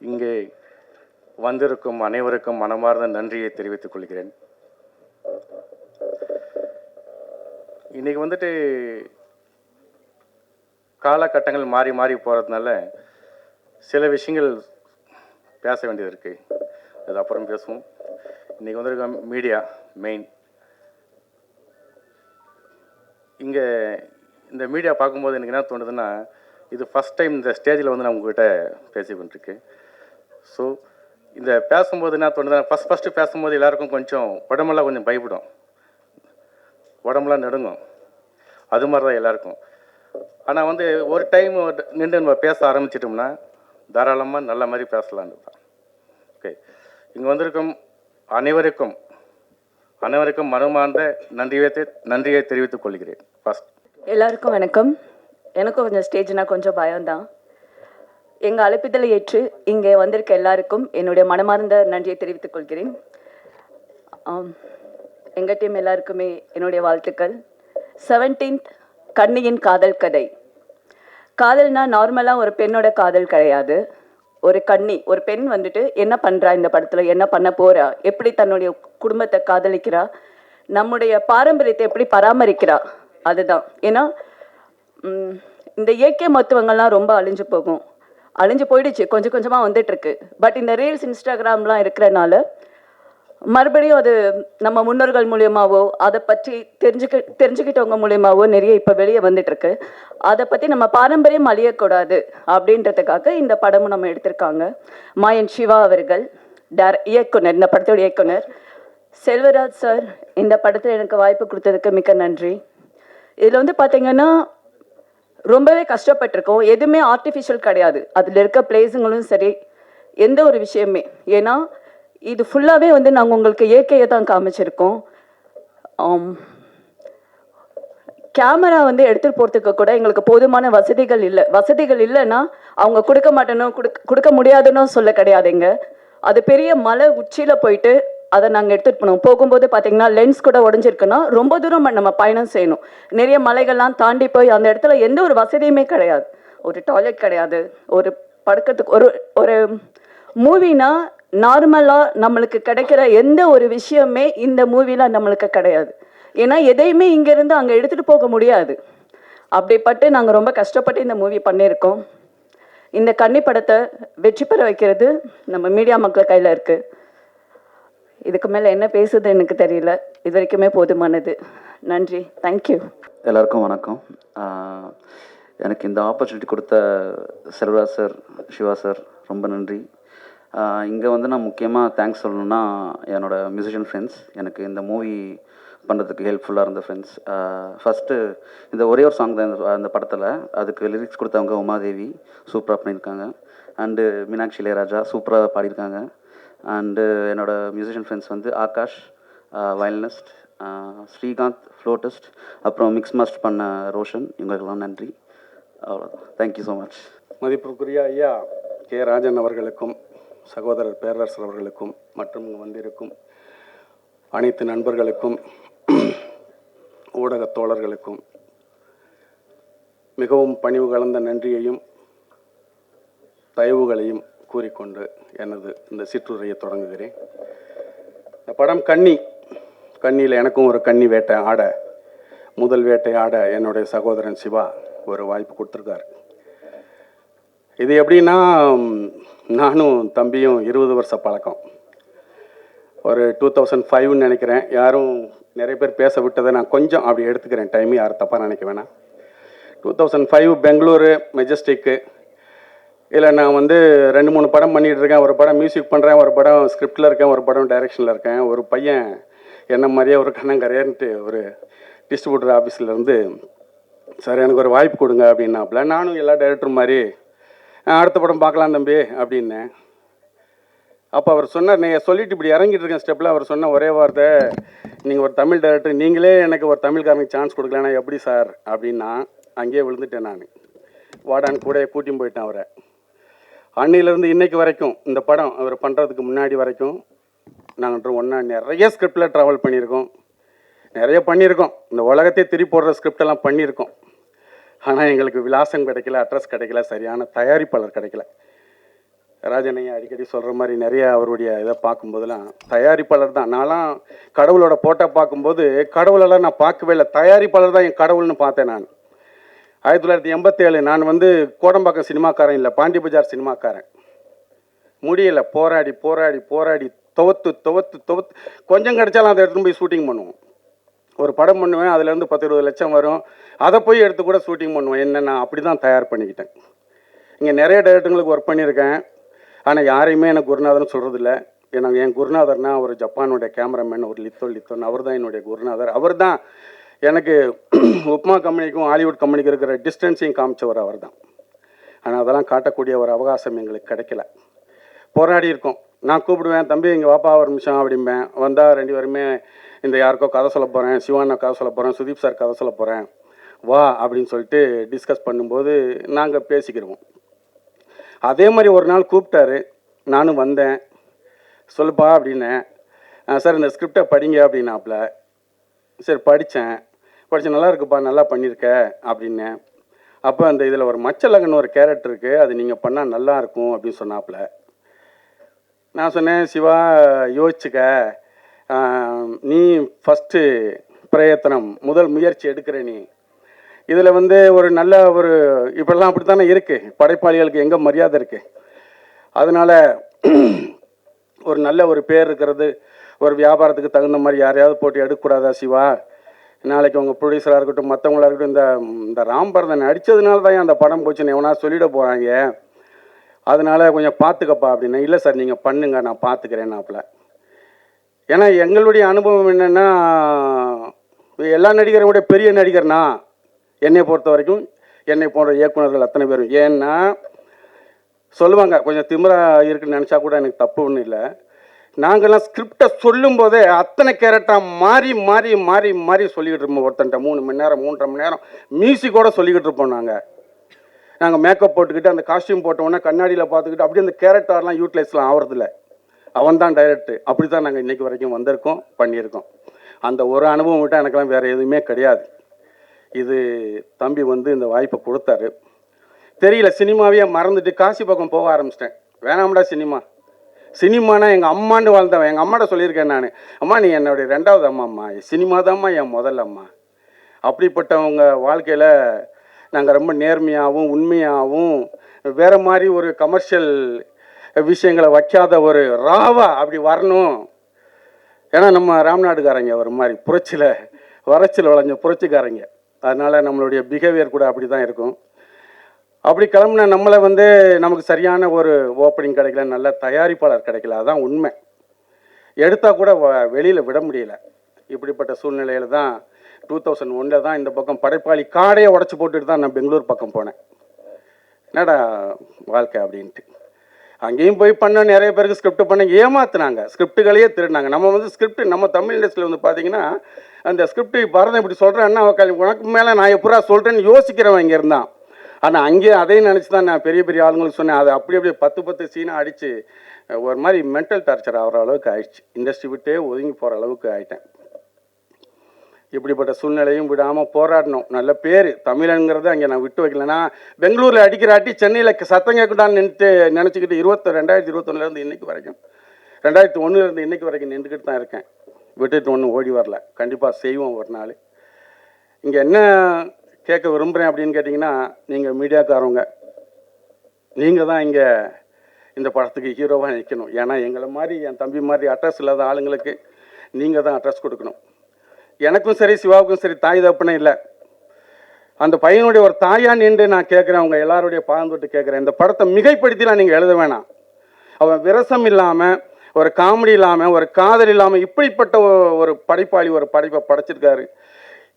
இங்கே வந்திருக்கும் அனைவருக்கும் மனமார்ந்த நன்றியை தெரிவித்துக் கொள்கிறேன். இன்னைக்கு வந்துட்டு காலகட்டங்கள் மாறி மாறி போகிறதுனால சில விஷயங்கள் பேச வேண்டியது இருக்குது அது அப்புறம் பேசுவோம். இன்றைக்கி வந்திருக்க மீடியா மெயின் இங்கே இந்த மீடியா பார்க்கும்போது எனக்கு என்ன தோணுதுன்னா இது ஃபஸ்ட் டைம் இந்த ஸ்டேஜில் வந்து நான் உங்கள்கிட்ட பேசி கொண்டிருக்கேன் ஸோ இந்த பேசும்போது என்ன தோணுதுன்னா ஃபஸ்ட் ஃபஸ்ட்டு பேசும்போது எல்லாருக்கும் கொஞ்சம் உடம்பெல்லாம் கொஞ்சம் பயப்படும். உடம்புலாம் நடுங்கும். அது மாதிரி தான் எல்லாருக்கும். ஆனால் வந்து ஒரு டைம் நின்று நம்ம பேச ஆரம்பிச்சிட்டோம்னா தாராளமாக நல்ல மாதிரி பேசலான்னு தான். ஓகே இங்கே வந்திருக்கும் அனைவருக்கும் அனைவருக்கும் மனமார்ந்த நன்றியை நன்றியை தெரிவித்துக் கொள்கிறேன். ஃபர்ஸ்ட் எல்லாருக்கும் வணக்கம். எனக்கும் கொஞ்சம் ஸ்டேஜ்னால் கொஞ்சம் பயம்தான். எங்கள் அழைப்பிதழை ஏற்று இங்கே வந்திருக்க எல்லாருக்கும் என்னுடைய மனமார்ந்த நன்றியை தெரிவித்துக் கொள்கிறேன். ஆம், டீம் எல்லாருக்குமே என்னுடைய வாழ்த்துக்கள். செவன்டீன்த் கண்ணியின் காதல் கதை. காதல்னா நார்மலாக ஒரு பெண்ணோட காதல் கிடையாது. ஒரு கன்னி ஒரு பெண் வந்துட்டு என்ன பண்ணுறா இந்த படத்தில் என்ன பண்ண போகிறா எப்படி தன்னுடைய குடும்பத்தை காதலிக்கிறா நம்முடைய பாரம்பரியத்தை எப்படி பராமரிக்கிறா அதுதான். ஏன்னா இந்த இயற்கை மருத்துவங்கள்லாம் ரொம்ப அழிஞ்சு போகும். அழிஞ்சு போயிடுச்சு. கொஞ்சம் கொஞ்சமாக வந்துட்டு இருக்கு பட் இந்த ரீல்ஸ் இன்ஸ்டாகிராம்லாம் இருக்கிறனால மறுபடியும் அது நம்ம முன்னோர்கள் மூலியமாகவோ அதை பற்றி தெரிஞ்சுக்க தெரிஞ்சுக்கிட்டவங்க மூலியமாகவோ நிறைய இப்போ வெளியே வந்துட்டு இருக்கு அதை பற்றி நம்ம பாரம்பரியம் அழியக்கூடாது அப்படின்றதுக்காக இந்த படமும் நம்ம எடுத்திருக்காங்க. மாயன் சிவா அவர்கள் டேர இயக்குனர் இந்த படத்தோட இயக்குனர். செல்வராஜ் சார் இந்த படத்தில் எனக்கு வாய்ப்பு கொடுத்ததுக்கு மிக்க நன்றி. இதில் வந்து பார்த்தீங்கன்னா ரொம்பவே கஷ்டப்பட்டிருக்கோம். எதுவுமே ஆர்டிஃபிஷியல் கிடையாது. அதில் இருக்க பிளேஸுங்களும் சரி எந்த ஒரு விஷயமே. ஏன்னா இது ஃபுல்லாகவே வந்து நாங்கள் உங்களுக்கு இயற்கையை தான் காமிச்சிருக்கோம். கேமரா வந்து எடுத்துகிட்டு போகிறதுக்கு கூட எங்களுக்கு போதுமான வசதிகள் இல்லை. வசதிகள் இல்லைன்னா அவங்க கொடுக்க மாட்டேனோ கொடுக்க கொடுக்க முடியாதுன்னு சொல்ல கிடையாதுங்க. அது பெரிய மலை உச்சியில் போயிட்டு அதை நாங்கள் எடுத்துகிட்டு போனோம். போகும்போது பார்த்தீங்கன்னா லென்ஸ் கூட உடஞ்சிருக்குன்னா ரொம்ப தூரம் நம்ம பயணம் செய்யணும். நிறைய மலைகள்லாம் தாண்டி போய் அந்த இடத்துல எந்த ஒரு வசதியுமே கிடையாது. ஒரு டாய்லெட் கிடையாது. ஒரு படுக்கிறதுக்கு ஒரு ஒரு மூவினா நார்மலாக நம்மளுக்கு கிடைக்கிற எந்த ஒரு விஷயமே இந்த மூவியில் நம்மளுக்கு கிடையாது. ஏன்னா எதையுமே இங்கேருந்து அங்கே எடுத்துகிட்டு போக முடியாது. அப்படிப்பட்டு நாங்கள் ரொம்ப கஷ்டப்பட்டு இந்த மூவி பண்ணியிருக்கோம். இந்த கன்னி படத்தை வெற்றி பெற வைக்கிறது நம்ம மீடியா மக்கள் கையில் இருக்குது இதுக்கு மேலே என்ன பேசுது எனக்கு தெரியல. இது வரைக்குமே போதுமானது. நன்றி. தேங்க்யூ எல்லாருக்கும் வணக்கம். எனக்கு இந்த ஆப்பர்ச்சுனிட்டி கொடுத்த செல்வராஜ் சார் சிவா சார் ரொம்ப நன்றி. இங்கே வந்து நான் முக்கியமாக தேங்க்ஸ் சொல்லணும்னா என்னோடய மியூசிஷியன் ஃப்ரெண்ட்ஸ் எனக்கு இந்த மூவி பண்ணுறதுக்கு ஹெல்ப்ஃபுல்லாக இருந்த ஃப்ரெண்ட்ஸ் ஃபஸ்ட்டு இந்த ஒரே ஒரு சாங் தான் இந்த அந்த படத்தில். அதுக்கு லிரிக்ஸ் கொடுத்தவங்க உமாதேவி சூப்பராக பண்ணியிருக்காங்க. அண்டு மீனாட்சி இளையராஜா சூப்பராக பாடியிருக்காங்க. அண்டு uh, என்னோட மியூசிஷியன் ஃப்ரெண்ட்ஸ் வந்து Akash uh, violinist uh, Srikanth flautist அப்புறம் மிக்ஸ் மாஸ்டர் பண்ண ரோஷன். இவங்களுக்கெல்லாம் நன்றி. அவ்வளோதான் தேங்க்யூ ஸோ மச் மதிப்புக்குரிய ஐயா கே. ராஜன் அவர்களுக்கும் சகோதரர் பேரரசர் அவர்களுக்கும் மற்றும் வந்திருக்கும் அனைத்து நண்பர்களுக்கும் ஊடக தோழர்களுக்கும் மிகவும் பணிவு கலந்த நன்றியையும் தயவுகளையும் கூறிக்கொண்டு எனது இந்த சிற்றுரையை தொடங்குகிறேன். இந்த படம் கன்னி கன்னியில் எனக்கும் ஒரு கன்னி வேட்டை ஆட முதல் வேட்டை ஆட என்னுடைய சகோதரன் சிவா ஒரு வாய்ப்பு கொடுத்துருக்காரு. இது எப்படின்னா நானும் தம்பியும் இருபது வருஷ பழக்கம். ஒரு டூ தௌசண்ட் ஃபைவ்னு நினைக்கிறேன். யாரும் நிறைய பேர் பேச விட்டதை நான் கொஞ்சம் அப்படி எடுத்துக்கிறேன். டைம் யாரும் தப்பாக நினைக்க வேணாம். டூ தௌசண்ட் ஃபைவ் பெங்களூரு மெஜஸ்டிக்கு இல்லை நான் வந்து ரெண்டு மூணு படம் பண்ணிகிட்டு இருக்கேன். ஒரு படம் மியூசிக் பண்ணுறேன் ஒரு படம் ஸ்கிரிப்டில் இருக்கேன் ஒரு படம் டைரக்ஷனில் இருக்கேன். ஒரு பையன் என்ன மாதிரியே ஒரு கண்ணங்கரையன்ட்டு ஒரு டிஸ்ட்ரிபியூட்டர் ஆஃபீஸ்லேருந்து சார் எனக்கு ஒரு வாய்ப்பு கொடுங்க அப்படின்னாப்புல. நானும் எல்லா டைரக்டர் மாதிரி அடுத்த படம் பார்க்கலாம் தம்பி அப்படின்னேன். அப்போ அவர் சொன்னார் நீங்கள் சொல்லிட்டு இப்படி இறங்கிட்டு இருக்கேன் ஸ்டெப்பில் அவர் சொன்ன ஒரே வார்த்தை நீங்கள் ஒரு தமிழ் டைரக்டர் நீங்களே எனக்கு ஒரு தமிழ்காரனுக்கு சான்ஸ் கொடுக்கலன்னா எப்படி சார்? அப்படின்னா அங்கேயே விழுந்துட்டேன் நான். வாடான்னு கூட கூட்டியும் போயிட்டேன் அவரை. அன்னையிலேருந்து இன்னைக்கு வரைக்கும் இந்த படம் அவர் பண்ணுறதுக்கு முன்னாடி வரைக்கும் நாங்கள் ஒன்றா நிறைய ஸ்கிரிப்டில் ட்ராவல் பண்ணியிருக்கோம். நிறைய பண்ணியிருக்கோம். இந்த உலகத்தை திருப்பி போடுற ஸ்கிரிப்டெல்லாம் பண்ணியிருக்கோம். ஆனால் எங்களுக்கு விலாசம் கிடைக்கல அட்ரஸ் கிடைக்கல சரியான தயாரிப்பாளர் கிடைக்கல. ராஜனையா அடிக்கடி சொல்கிற மாதிரி நிறைய அவருடைய இதை பார்க்கும்போதெல்லாம் தயாரிப்பாளர் தான். நான்லாம் கடவுளோட போட்டோ பார்க்கும்போது கடவுளெல்லாம் நான் பார்க்கவே இல்லை. தயாரிப்பாளர் தான் என் கடவுள்னு பார்த்தேன் நான். ஆயிரத்தி தொள்ளாயிரத்தி எண்பத்தேழு நான் வந்து கோடம்பாக்கம் சினிமாக்காரன் இல்லை பாண்டி பஜார் சினிமாக்காரன். முடியல போராடி போராடி போராடி துவத்து துவத்து துவத்து. கொஞ்சம் கிடைச்சாலும் அதை எடுத்துன்னு போய் ஷூட்டிங் பண்ணுவோம். ஒரு படம் பண்ணுவேன் அதுலேருந்து பத்து இருபது லட்சம் வரும். அதை போய் எடுத்து கூட ஷூட்டிங் பண்ணுவேன். என்ன நான் அப்படி தான் தயார் பண்ணிக்கிட்டேன். இங்கே நிறைய டைரக்டர்களுக்கு ஒர்க் பண்ணியிருக்கேன். ஆனால் யாரையுமே எனக்கு குருநாதர்னு சொல்கிறதில்ல எனக்கு என் குருநாதர்னா ஒரு ஜப்பானுடைய கேமராமேன் ஒரு லித்தோ லித்தோன். அவர் தான் என்னுடைய குருநாதர். அவர் தான் எனக்கு உப்மா கம்பெனிக்கும் ஹாலிவுட் கம்பெனிக்கும் இருக்கிற டிஸ்டன்ஸையும் காமிச்சவர் அவர் தான் ஆனால் அதெல்லாம் காட்டக்கூடிய ஒரு அவகாசம் எங்களுக்கு கிடைக்கல. போராடி இருக்கோம். நான் கூப்பிடுவேன் தம்பி இங்கே வாப்பா ஒரு நிமிஷம் அப்படிம்பேன். வந்தால் ரெண்டு பேருமே இந்த யாருக்கோ கதை சொல்ல போகிறேன் சிவானா கதை சொல்ல போகிறேன் சுதீப் சார் கதை சொல்ல போகிறேன் வா அப்படின்னு சொல்லிட்டு டிஸ்கஸ் பண்ணும்போது நாங்கள் பேசிக்கிடுவோம். அதே மாதிரி ஒரு நாள் கூப்பிட்டாரு. நானும் வந்தேன். சொல்லுப்பா அப்படின்னேன். சார் இந்த ஸ்கிரிப்டை படிங்க அப்படின்னாப்புல சரி படித்தேன் படித்து நல்லா இருக்குப்பா நல்லா பண்ணியிருக்க அப்படின்னேன் அப்போ அந்த இதில் ஒரு மச்சலகன் ஒரு கேரக்டர் இருக்குது அது நீங்கள் பண்ணால் நல்லா இருக்கும் அப்படின்னு சொன்னாப்புல. நான் சொன்னேன் சிவா யோசிச்சுக்க. நீ ஃபஸ்ட்டு பிரயத்தனம் முதல் முயற்சி எடுக்கிற நீ. இதில் வந்து ஒரு நல்ல ஒரு இப்படிலாம் அப்படி தானே இருக்குது படைப்பாளிகளுக்கு எங்கே மரியாதை இருக்குது அதனால் ஒரு நல்ல ஒரு பேர் இருக்கிறது ஒரு வியாபாரத்துக்கு தகுந்த மாதிரி யாரையாவது போட்டு எடுக்கக்கூடாதா சிவா? நாளைக்கு உங்கள் ப்ரொடியூசராக இருக்கட்டும் மற்றவங்களா இருக்கட்டும் இந்த இந்த ராம்பரதன் அடித்ததுனால தான் அந்த படம் போச்சுன்னு எவனா சொல்லிட போகிறாங்க அதனால கொஞ்சம் பார்த்துக்கப்பா அப்படின்னா. இல்லை சார் நீங்கள் பண்ணுங்க நான் பார்த்துக்கிறேன்னாப்புல ஏன்னா எங்களுடைய அனுபவம் என்னென்னா எல்லா நடிகரோட பெரிய நடிகர்னா என்னை பொறுத்த வரைக்கும் என்னை போன்ற இயக்குனர்கள் அத்தனை பேரும். ஏன்னா சொல்லுவாங்க கொஞ்சம் திமிரா இருக்குன்னு நினச்சா கூட எனக்கு தப்பு ஒன்றும் இல்லை. நாங்கள்லாம் ஸ்கிரிப்டை சொல்லும் போதே அத்தனை கேரக்டராக மாறி மாறி மாறி மாறி சொல்லிக்கிட்டு இருப்போம். ஒருத்தன்ட்ட மூணு மணி நேரம் மூன்றரை மணி நேரம் மியூசிக்கோட சொல்லிக்கிட்டு இருப்போம் நாங்கள் நாங்கள் மேக்கப் போட்டுக்கிட்டு அந்த காஸ்டியூம் போட்டோன்னே கண்ணாடியில் பார்த்துக்கிட்டு அப்படியே அந்த கேரக்டர்லாம் யூட்டிலைஸ்லாம் ஆகிறதில்ல அவன் தான் டைரக்ட் அப்படி தான் நாங்கள் இன்றைக்கி வரைக்கும் வந்திருக்கோம் பண்ணியிருக்கோம். அந்த ஒரு அனுபவம் விட்டால் எனக்கெல்லாம் வேறு எதுவுமே கிடையாது. இது தம்பி வந்து இந்த வாய்ப்பை கொடுத்தாரு. தெரியல சினிமாவையே மறந்துட்டு காசி பக்கம் போக ஆரம்பிச்சிட்டேன். வேணாம்டா சினிமா. சினிமானா எங்கள் அம்மான்னு வாழ்ந்தவன். எங்கள் அம்மாட்ட சொல்லியிருக்கேன் நான். அம்மா நீ என்னுடைய ரெண்டாவது அம்மா அம்மா சினிமா தான்மா என் முதல் அம்மா. அப்படிப்பட்டவங்க வாழ்க்கையில் நாங்கள் ரொம்ப நேர்மையாகவும் உண்மையாகவும் வேறு மாதிரி ஒரு கமர்ஷியல் விஷயங்களை வைக்காத ஒரு ராவா அப்படி வரணும். ஏன்னா நம்ம ராம்நாடுக்காரங்க ஒரு மாதிரி புரட்சியில் வறட்சியில் வளைஞ்ச புரட்சிக்காரங்க. அதனால் நம்மளுடைய பிஹேவியர் கூட அப்படி தான் இருக்கும். அப்படி கிளம்புன நம்மளை வந்து நமக்கு சரியான ஒரு ஓப்பனிங் கிடைக்கல நல்ல தயாரிப்பாளர் கிடைக்கல அதான் உண்மை. எடுத்தால் கூட வெளியில் விட முடியல. இப்படிப்பட்ட சூழ்நிலையில் தான் டூ தௌசண்ட் ஒனில் தான் இந்த பக்கம் படைப்பாளி காடையை உடச்சி போட்டுட்டு தான் நான் பெங்களூர் பக்கம் போனேன். என்னடா வாழ்க்கை அப்படின்ட்டு. அங்கேயும் போய் பண்ண நிறைய பேருக்கு ஸ்கிரிப்ட் பண்ண ஏமாத்துனாங்க. ஸ்கிரிப்டுகளையே திருடினாங்க. நம்ம வந்து ஸ்கிரிப்ட் நம்ம தமிழ் இண்டஸ்ட்ரியில் வந்து பார்த்தீங்கன்னா அந்த ஸ்கிரிப்ட் பரதம் இப்படி சொல்கிறேன்னா உனக்கு மேலே நான் எப்படா சொல்கிறேன்னு யோசிக்கிறவன் இங்கே இருந்தான். ஆனால் அங்கே அதையும் நினச்சி தான் நான் பெரிய பெரிய ஆளுங்களுக்கு சொன்னேன். அது அப்படி அப்படியே பத்து பத்து சீனாக அடித்து ஒரு மாதிரி மென்டல் டார்ச்சர் ஆகிற அளவுக்கு ஆயிடுச்சு. இண்டஸ்ட்ரி விட்டே ஒதுங்கி போகிற அளவுக்கு ஆயிட்டேன். இப்படிப்பட்ட சூழ்நிலையும் விடாமல் போராடணும். நல்ல பேர். தமிழனுங்கிறத அங்கே நான் விட்டு வைக்கலன்னா பெங்களூரில் அடிக்கிறாட்டி சென்னையில் சத்தம் கேட்கட்டான்னு நின்றுட்டு நினச்சிக்கிட்டு இருபத்தி ரெண்டாயிரத்தி இருபத்தொன்னுலேருந்து இன்னைக்கு வரைக்கும் ரெண்டாயிரத்தி ஒன்றுலேருந்து இன்னைக்கு வரைக்கும் நின்றுக்கிட்டு தான் இருக்கேன். விட்டுட்டு ஒன்றும் ஓடி வரல. கண்டிப்பாக செய்வோம் ஒரு நாள். இங்கே என்ன கேட்க விரும்புகிறேன் அப்படின்னு கேட்டிங்கன்னா நீங்கள் மீடியாக்காரவங்க. நீங்கள் தான் இங்கே இந்த படத்துக்கு ஹீரோவாக நிற்கணும் ஏன்னா எங்களை மாதிரி என் தம்பி மாதிரி அட்ரஸ் இல்லாத ஆளுங்களுக்கு நீங்கள் தான் அட்ரஸ் கொடுக்கணும். எனக்கும் சரி சிவாவுக்கும் சரி தாய் தப்புனே இல்லை. அந்த பையனுடைய ஒரு தாயா நின்று நான் கேட்குறேன் அவங்க எல்லாருடைய பாதம் கேட்குறேன். இந்த படத்தை மிகைப்படுத்திலாம் நீங்கள் எழுத வேணாம். அவன் விரசம் இல்லாமல் ஒரு காமெடி இல்லாமல் ஒரு காதல் இல்லாமல் இப்படிப்பட்ட ஒரு படைப்பாளி ஒரு படைப்பை படைச்சிருக்காரு.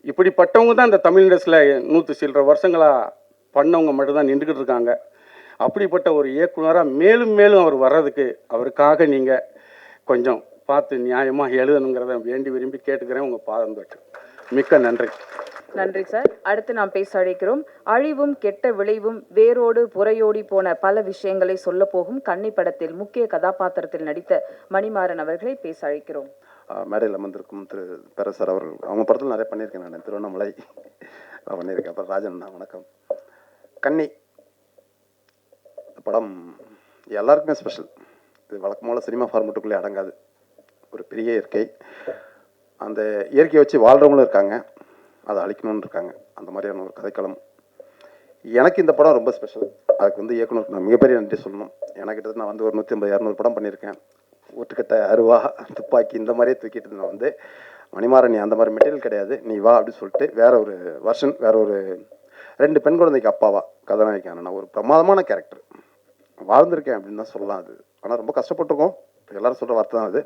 இப்படிப்பட்டவங்க தான் இந்த தமிழ் இண்டஸ்ட்ரியில் நூற்று சில்லற வருஷங்களாக பண்ணவங்க மட்டும்தான் நின்றுக்கிட்டு இருக்காங்க. அப்படிப்பட்ட ஒரு இயக்குனராக மேலும் மேலும் அவர் வர்றதுக்கு அவருக்காக நீங்கள் கொஞ்சம் பார்த்து நியாயமாக எழுதணுங்கிறத வேண்டி விரும்பி கேட்டுக்கிறேன். உங்கள் பாதம் தொட்டு. மிக்க நன்றி. நன்றி சார். அடுத்து நாம் பேச அழைக்கிறோம். அழிவும் கெட்ட விளைவும் வேரோடு புறையோடி போன பல விஷயங்களை சொல்ல போகும் கன்னி படத்தில் முக்கிய கதாபாத்திரத்தில் நடித்த மணிமாறன் அவர்களை பேச அழைக்கிறோம். மேடையில் அமர்ந்திருக்கும் திரு பெரசர் அவர்கள். அவங்க படத்தில் நிறைய பண்ணியிருக்கேன் நான் திருவண்ணாமலை நான் பண்ணியிருக்கேன். அப்புறம் ராஜன் அண்ணா வணக்கம். கன்னி படம் எல்லாருக்குமே ஸ்பெஷல் இது வழக்கமான சினிமா ஃபார்மெட்டுக்குள்ளே அடங்காது. ஒரு பெரிய இயற்கை. அந்த இயற்கையை வச்சு வாழ்கிறவங்களும் இருக்காங்க. அதை அழிக்கணும்னு இருக்காங்க. அந்த மாதிரியான ஒரு கதைக்களம். எனக்கு இந்த படம் ரொம்ப ஸ்பெஷல் அதுக்கு வந்து இயக்குனருக்கு நான் மிகப்பெரிய நன்றி சொல்லணும். எனக்கிட்ட கிட்டத்தட்ட நான் வந்து ஒரு நூற்றி ஐம்பது இரநூறு படம் பண்ணியிருக்கேன். ஒட்டுக்கட்டை அருவா துப்பாக்கி இந்த மாதிரியே தூக்கிட்டு இருந்தோம் வந்து மணிமாறன் நீ அந்த மாதிரி மெட்டீரியல் கிடையாது நீ வா அப்படின்னு சொல்லிட்டு வேற ஒரு வருஷன் வேற ஒரு ரெண்டு பெண் குழந்தைக்கு அப்பாவா கதாநாயகி நான் ஒரு பிரமாதமான கேரக்டர் வாழ்ந்திருக்கேன் அப்படின்னு தான் சொல்லலாம் அது. ஆனால் ரொம்ப கஷ்டப்பட்டிருக்கோம். எல்லாரும் சொல்கிற வார்த்தை தான் அது.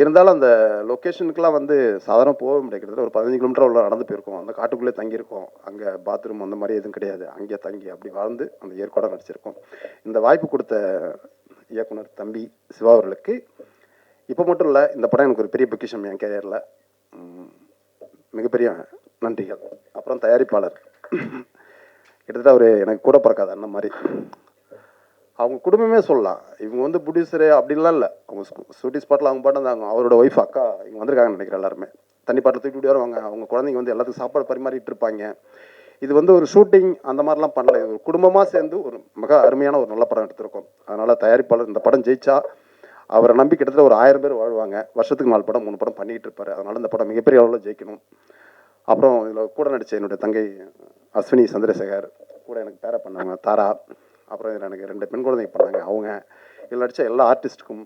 இருந்தாலும் அந்த லொக்கேஷனுக்குலாம் வந்து சாதாரண போக முடியாது. கிட்டத்தட்ட ஒரு பதினஞ்சு கிலோமீட்டர் உள்ள நடந்து போயிருக்கோம். அந்த காட்டுக்குள்ளே தங்கியிருக்கோம். அங்கே பாத்ரூம் அந்த மாதிரி எதுவும் கிடையாது. அங்கேயே தங்கி அப்படி வாழ்ந்து அந்த ஏற்காடாக நடிச்சிருக்கோம். இந்த வாய்ப்பு கொடுத்த இயக்குனர் தம்பி சிவா அவர்களுக்கு. இப்போ மட்டும் இல்லை இந்த படம் எனக்கு ஒரு பெரிய பொக்கிஷம் என் கேரியரில் மிகப்பெரிய நன்றிகள். அப்புறம் தயாரிப்பாளர். கிட்டத்தட்ட அவர் எனக்கு கூட பிறக்காத அண்ணன் மாதிரி. அவங்க குடும்பமே சொல்லலாம். இவங்க வந்து ப்ரொடியூசரு அப்படின்லாம் இல்லை. அவங்க ஷூட்டிங் ஸ்பாட்டில் அவங்க பாட்டு இருந்தாங்க. அவரோட ஒய்ஃப் அக்கா இங்கே வந்திருக்காங்கன்னு நினைக்கிறேன் எல்லாருமே. தண்ணி பாட்டில் தூக்கிட்டு வருவாங்க. அவங்க குழந்தைங்க வந்து எல்லாத்துக்கும் சாப்பாடு பரிமாறிட்டு இருப்பாங்க. இது வந்து ஒரு ஷூட்டிங் அந்த மாதிரிலாம் பண்ணல. இது ஒரு குடும்பமாக சேர்ந்து ஒரு மிக அருமையான ஒரு நல்ல படம் எடுத்திருக்கோம். அதனால் தயாரிப்பாளர் இந்த படம் ஜெயிச்சா அவரை நம்பி கிட்டத்தட்ட ஒரு ஆயிரம் பேர் வாழ்வாங்க. வருஷத்துக்கு நாலு படம் மூணு படம் பண்ணிகிட்டு இருப்பார். அதனால் இந்த படம் மிகப்பெரிய அளவில் ஜெயிக்கணும். அப்புறம் இதில் கூட நடித்த என்னுடைய தங்கை அஸ்வினி சந்திரசேகர் கூட எனக்கு பேர பண்ணாங்க தாரா அப்புறம் இதில் எனக்கு ரெண்டு பெண் குழந்தைங்க பண்ணாங்க அவங்க. இதில் நடித்த எல்லா ஆர்டிஸ்ட்டுக்கும்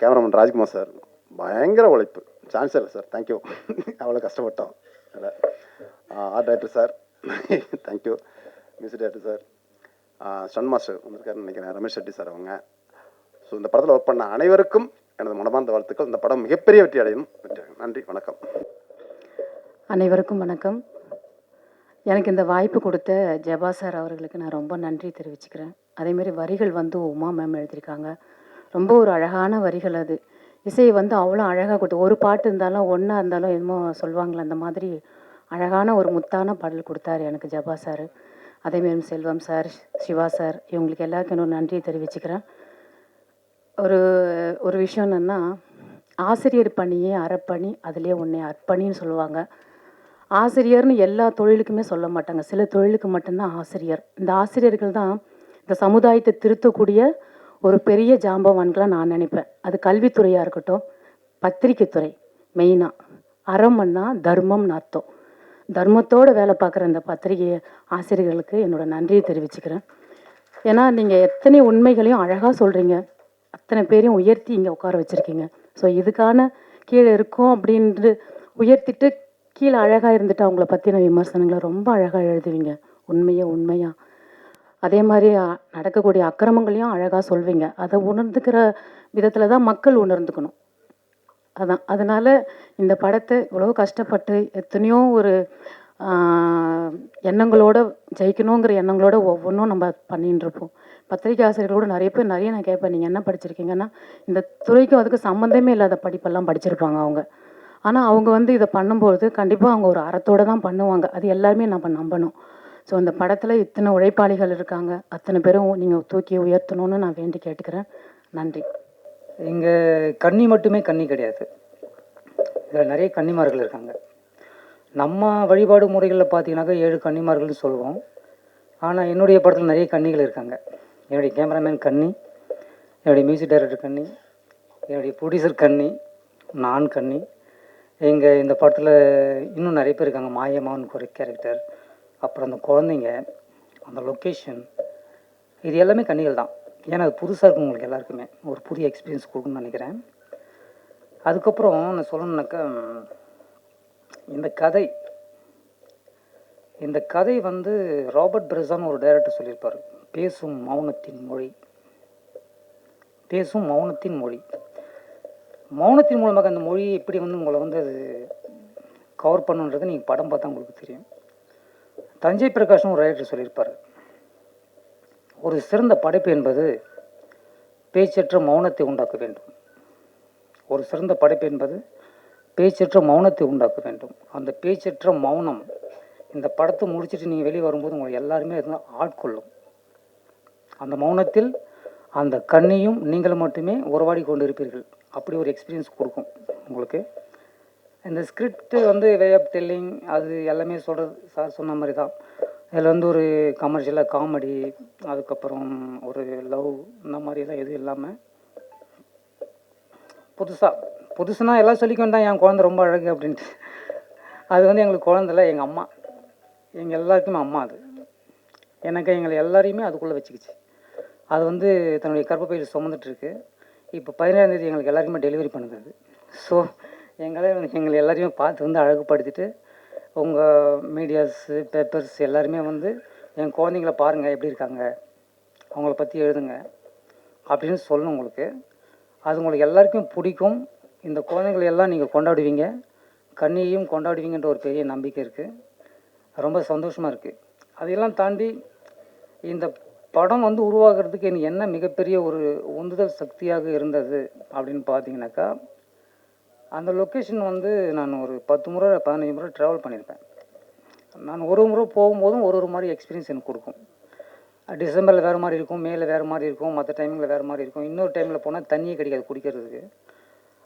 கேமராமேன் ராஜ்குமார் சார் பயங்கர உழைப்பு. சான்ஸ் இல்லை சார் தேங்க்யூ அவ்வளோ கஷ்டப்பட்டோம். அதில் art director sir thank you music director sir stun master வந்திருக்காருன்னு நினைக்கிறேன். ரமேஷ் செட்டி சார் அவங்க. ஸோ இந்த படத்தில் ஒர்க் பண்ண அனைவருக்கும் எனது மனமார்ந்த வாழ்த்துக்கள். இந்த படம் மிகப்பெரிய வெற்றி அடையும். வெற்றி நன்றி. வணக்கம். அனைவருக்கும் வணக்கம். எனக்கு இந்த வாய்ப்பு கொடுத்த ஜபா சார் அவர்களுக்கு நான் ரொம்ப நன்றி தெரிவிச்சுக்கிறேன். அதேமாரி வரிகள் வந்து உமா மேம் எழுதியிருக்காங்க. ரொம்ப ஒரு அழகான வரிகள் அது. இசையை வந்து அவ்வளோ அழகாக கொடுத்து ஒரு பாட்டு இருந்தாலும் ஒன்றா இருந்தாலும் என்னமோ சொல்லுவாங்களே அந்த மாதிரி அழகான ஒரு முத்தான பாடல் கொடுத்தாரு எனக்கு ஜபா சார். அதேமாரி செல்வம் சார் சிவா சார் இவங்களுக்கு எல்லாருக்கும் இன்னொரு நன்றியை தெரிவிச்சுக்கிறேன். ஒரு ஒரு விஷயம் என்னென்னா ஆசிரியர் பணியே அறப்பணி அதிலே ஒன்றே அர்ப்பணின்னு சொல்லுவாங்க. ஆசிரியர்னு எல்லா தொழிலுக்குமே சொல்ல மாட்டாங்க. சில தொழிலுக்கு மட்டும்தான் ஆசிரியர். இந்த ஆசிரியர்கள் தான் இந்த சமுதாயத்தை திருத்தக்கூடிய ஒரு பெரிய ஜாம்பவான்களாக நான் நினைப்பேன். அது கல்வித்துறையாக இருக்கட்டும் பத்திரிக்கைத்துறை மெயினாக அறம்னா தர்மம்னு அர்த்தம். தர்மத்தோடு வேலை பார்க்குற இந்த பத்திரிகை ஆசிரியர்களுக்கு என்னோட நன்றியை தெரிவிச்சுக்கிறேன். ஏன்னா நீங்கள் எத்தனை உண்மைகளையும் அழகாக சொல்கிறீங்க அத்தனை பேரையும் உயர்த்தி இங்கே உட்கார வச்சுருக்கீங்க. ஸோ இதுக்கான கீழே இருக்கும் அப்படின்ட்டு உயர்த்திட்டு கீழே அழகாக இருந்துட்டு அவங்கள பற்றின விமர்சனங்களை ரொம்ப அழகாக எழுதுவீங்க. உண்மையாக உண்மையாக அதே மாதிரி நடக்கக்கூடிய அக்கிரமங்களையும் அழகாக சொல்வீங்க. அதை உணர்ந்துக்கிற விதத்தில் தான் மக்கள் உணர்ந்துக்கணும். அதான். அதனால் இந்த படத்தை இவ்வளோ கஷ்டப்பட்டு எத்தனையோ ஒரு எண்ணங்களோட ஜெயிக்கணுங்கிற எண்ணங்களோட ஒவ்வொன்றும் நம்ம பண்ணின்னு இருப்போம். பத்திரிகை ஆசிரியர்களோட நிறைய பேர் நிறைய நான் கேட்பேன் நீங்கள் என்ன படிச்சிருக்கீங்கன்னா இந்த துறைக்கும் அதுக்கு சம்மந்தமே இல்லாத படிப்பெல்லாம் படிச்சிருப்பாங்க அவங்க. ஆனால் அவங்க வந்து இதை பண்ணும்போது கண்டிப்பாக அவங்க ஒரு அறத்தோடு தான் பண்ணுவாங்க. அது எல்லாருமே நம்ம நம்பணும். ஸோ அந்த படத்தில் இத்தனை உழைப்பாளிகள் இருக்காங்க. அத்தனை பேரும் நீங்கள் தூக்கி உயர்த்தணும்னு நான் வேண்டி கேட்டுக்கிறேன். நன்றி. இங்கே கன்னி மட்டுமே கன்னி கிடையாது. இதில் நிறைய கன்னிமார்கள் இருக்காங்க. நம்ம வழிபாடு முறைகளில் பார்த்தீங்கன்னாக்கா ஏழு கன்னிமார்கள்னு சொல்லுவோம். ஆனால் என்னுடைய படத்தில் நிறைய கன்னிகள் இருக்காங்க. என்னுடைய கேமராமேன் கன்னி என்னுடைய மியூசிக் டைரக்டர் கன்னி என்னுடைய ப்ரொடியூசர் கன்னி நான் கன்னி எங்கள் இந்த படத்தில் இன்னும் நிறைய பேர் இருக்காங்க. மாயம்மான்னு ஒரு கேரக்டர் அப்புறம் அந்த குழந்தைங்க அந்த லொக்கேஷன் இது எல்லாமே கண்ணிகள் தான். ஏன்னா அது புதுசாக இருக்கும் உங்களுக்கு எல்லாருக்குமே. ஒரு புதிய எக்ஸ்பீரியன்ஸ் கொடுக்குன்னு நினைக்கிறேன். அதுக்கப்புறம் நான் சொல்லணுன்னாக்கா இந்த கதை இந்த கதை வந்து ராபர்ட் பிரசான்னு ஒரு டைரக்டர் சொல்லியிருப்பார். பேசும் மௌனத்தின் மொழி. பேசும் மௌனத்தின் மொழி. மௌனத்தின் மூலமாக அந்த மொழி எப்படி வந்து உங்களை வந்து அது கவர் பண்ணுன்றது நீங்கள் படம் பார்த்தா உங்களுக்கு தெரியும். தஞ்சை பிரகாஷும் ஒரு சொல்லியிருப்பார். ஒரு சிறந்த படைப்பு என்பது பேச்சற்ற மௌனத்தை உண்டாக்க வேண்டும். ஒரு சிறந்த படைப்பு என்பது பேச்சற்ற மௌனத்தை உண்டாக்க வேண்டும். அந்த பேச்சற்ற மௌனம் இந்த படத்தை முடிச்சுட்டு நீங்கள் வெளியே வரும்போது உங்களை எல்லாருமே அது ஆட்கொள்ளும். அந்த மௌனத்தில் அந்த கண்ணியும் நீங்கள் மட்டுமே உறவாடி கொண்டு இருப்பீர்கள் அப்படி ஒரு எக்ஸ்பீரியன்ஸ் கொடுக்கும் உங்களுக்கு. இந்த ஸ்கிரிப்ட் வந்து வே ஆஃப் டெல்லிங் அது எல்லாமே சொல்கிறது சார் சொன்ன மாதிரி தான் இதில் வந்து ஒரு கமர்ஷியலாக காமெடி அதுக்கப்புறம் ஒரு லவ் இந்த மாதிரிலாம் எதுவும் இல்லாமல் புதுசாக புதுசுனா எல்லாம் சொல்லிக்க வேண்டாம் என் குழந்த ரொம்ப அழகு அப்படின்ட்டு. அது வந்து எங்களுக்கு குழந்தைல எங்கள் அம்மா. எங்கள் எல்லாருக்குமே அம்மா அது. எனக்கு எங்களை எல்லாரையுமே அதுக்குள்ளே வச்சுக்கிச்சு. அது வந்து தன்னுடைய கர்ப்பப்பையில் சுமந்துட்டுருக்கு இப்போ பதினேழாந்தேதி எங்களுக்கு எல்லாருக்குமே டெலிவரி பண்ணுது அது. ஸோ எங்களே எங்களை எல்லாரையுமே பார்த்து வந்து அழகுப்படுத்திட்டு உங்கள் மீடியாஸு பேப்பர்ஸ் எல்லாருமே வந்து என் குழந்தைங்கள பாருங்கள் எப்படி இருக்காங்க அவங்கள பற்றி எழுதுங்க அப்படின்னு சொல்லணும் உங்களுக்கு. அது உங்களுக்கு எல்லாருக்கும் பிடிக்கும். இந்த குழந்தைங்களை எல்லாம் நீங்கள் கொண்டாடுவீங்க. கண்ணியையும் கொண்டாடுவீங்கன்ற ஒரு பெரிய நம்பிக்கை இருக்குது ரொம்ப சந்தோஷமாக இருக்குது அதையெல்லாம் தாண்டி இந்த படம் வந்து உருவாகிறதுக்கு எனக்கு என்ன மிகப்பெரிய ஒரு உந்துதல் சக்தியாக இருந்தது அப்படின்னு பார்த்தீங்கன்னாக்கா அந்த லொக்கேஷன் வந்து நான் ஒரு பத்து முறை பதினஞ்சு முறை ட்ராவல் பண்ணியிருப்பேன். நான் ஒரு முறை போகும்போதும் ஒரு ஒரு மாதிரி எக்ஸ்பீரியன்ஸ் எனக்கு கொடுக்கும். டிசம்பரில் வேறு மாதிரி இருக்கும் மேல வேறு மாதிரி இருக்கும் மற்ற டைமிங்கில் வேறு மாதிரி இருக்கும். இன்னொரு டைமில் போனால் தண்ணியே கிடைக்காது குடிக்கிறதுக்கு.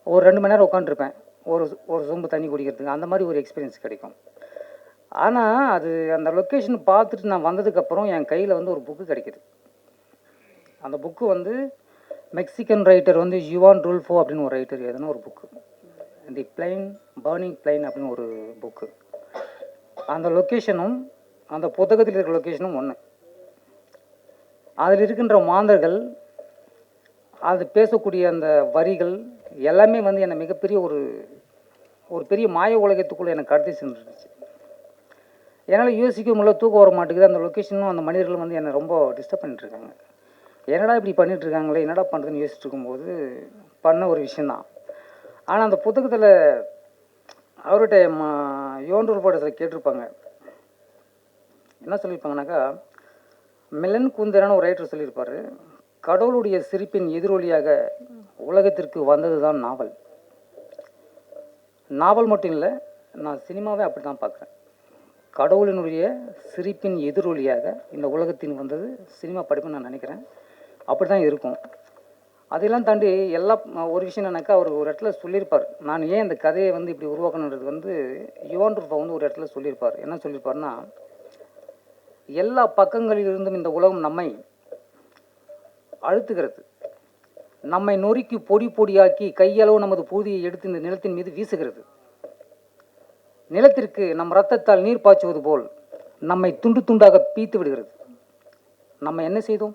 ஒரு ரெண்டு மணி நேரம் உட்காந்துருப்பேன் ஒரு ஒரு சொம்பு தண்ணி குடிக்கிறதுக்கு. அந்த மாதிரி ஒரு எக்ஸ்பீரியன்ஸ் கிடைக்கும். ஆனால் அது அந்த லொக்கேஷன் பார்த்துட்டு நான் வந்ததுக்கப்புறம் என் கையில் வந்து ஒரு புக்கு கிடைக்கிது. அந்த புக்கு வந்து மெக்சிகன் ரைட்டர் வந்து யுவான் ரூல்ஃபோ அப்படின்னு ஒரு ரைட்டர் எழுதின ஒரு book the plain burning plain அப்படின்னு ஒரு புக்கு அந்த லொக்கேஷனும் அந்த புத்தகத்தில் இருக்கிற லொக்கேஷனும் ஒன்று அதில் இருக்கின்ற மாந்தர்கள் அது பேசக்கூடிய அந்த வரிகள் எல்லாமே வந்து என்னை மிகப்பெரிய ஒரு ஒரு பெரிய மாய உலகத்துக்குள்ளே எனக்கு கடத்தி சென்றுருச்சு என்னால் யோசிக்க முடியல தூக்கம் வர மாட்டேங்குது. அந்த லொக்கேஷனும் அந்த மனிதர்களும் வந்து என்னை ரொம்ப டிஸ்டர்ப் பண்ணிட்டுருக்காங்க என்னடா இப்படி பண்ணிகிட்ருக்காங்களே என்னடா பண்ணுறதுன்னு யோசிச்சுட்டு இருக்கும்போது பண்ண ஒரு விஷயந்தான் ஆனால் அந்த புத்தகத்தில் அவர்கிட்ட யோன்றூர் பாடத்தில் கேட்டிருப்பாங்க. என்ன சொல்லியிருப்பாங்கனாக்கா மிலன் குந்தரான ஒரு ரைட்டர் சொல்லியிருப்பார் கடவுளுடைய சிரிப்பின் எதிரொலியாக உலகத்திற்கு வந்தது தான் நாவல். நாவல் மட்டும் இல்லை நான் சினிமாவே அப்படி தான் பார்க்குறேன். கடவுளினுடைய சிரிப்பின் எதிரொலியாக இந்த உலகத்தின் வந்தது சினிமா படிப்புன்னு நான் நினைக்கிறேன். அப்படி தான் இருக்கும். அதெல்லாம் தாண்டி எல்லா ஒரு விஷயம் என்னன்னாக்கா அவர் ஒரு இடத்துல சொல்லியிருப்பார். நான் ஏன் இந்த கதையை வந்து இப்படி உருவாக்கணுன்றது வந்து யுவான் ரூபா வந்து ஒரு இடத்துல சொல்லியிருப்பார். என்ன சொல்லியிருப்பார்னா எல்லா பக்கங்களிலிருந்தும் இந்த உலகம் நம்மை அழுத்துகிறது. நம்மை நொறுக்கி பொடி பொடியாக்கி கையளவு நமது பூதியை எடுத்து இந்த நிலத்தின் மீது வீசுகிறது. நிலத்திற்கு நம் ரத்தத்தால் நீர் பாய்ச்சுவது போல் நம்மை துண்டு துண்டாக பீத்து விடுகிறது. நம்ம என்ன செய்தோம்?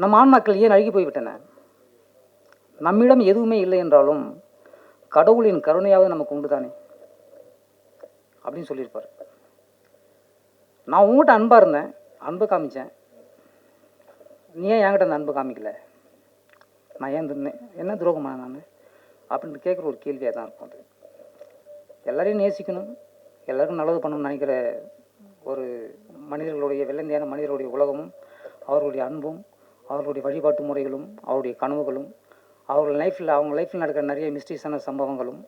நம் ஆன்மாக்கள் ஏன் அழுகி போய்விட்டன? நம்மிடம் எதுவுமே இல்லை என்றாலும் கடவுளின் கருணையாவது நமக்கு உண்டு தானே அப்படின்னு சொல்லியிருப்பார். நான் உங்கள்கிட்ட அன்பாக இருந்தேன் அன்பு காமிச்சேன். நீ ஏன் என்கிட்ட அந்த அன்பு காமிக்கல? நான் ஏன் இருந்தேன் என்ன துரோகமான நான்? அப்படின்ட்டு கேட்குற ஒரு கேள்வியாக தான் இருக்கும் அது. எல்லாரையும் நேசிக்கணும் எல்லாருக்கும் நல்லது பண்ணணும்னு நினைக்கிற ஒரு மனிதர்களுடைய வெள்ளந்தியான மனிதர்களுடைய உலகமும் அவர்களுடைய அன்பும் அவர்களுடைய வழிபாட்டு முறைகளும் அவருடைய கனவுகளும் அவர்கள் லைஃப்பில் அவங்க லைஃப்பில் நடக்கிற நிறைய மிஸ்டேக்ஸான சம்பவங்களும்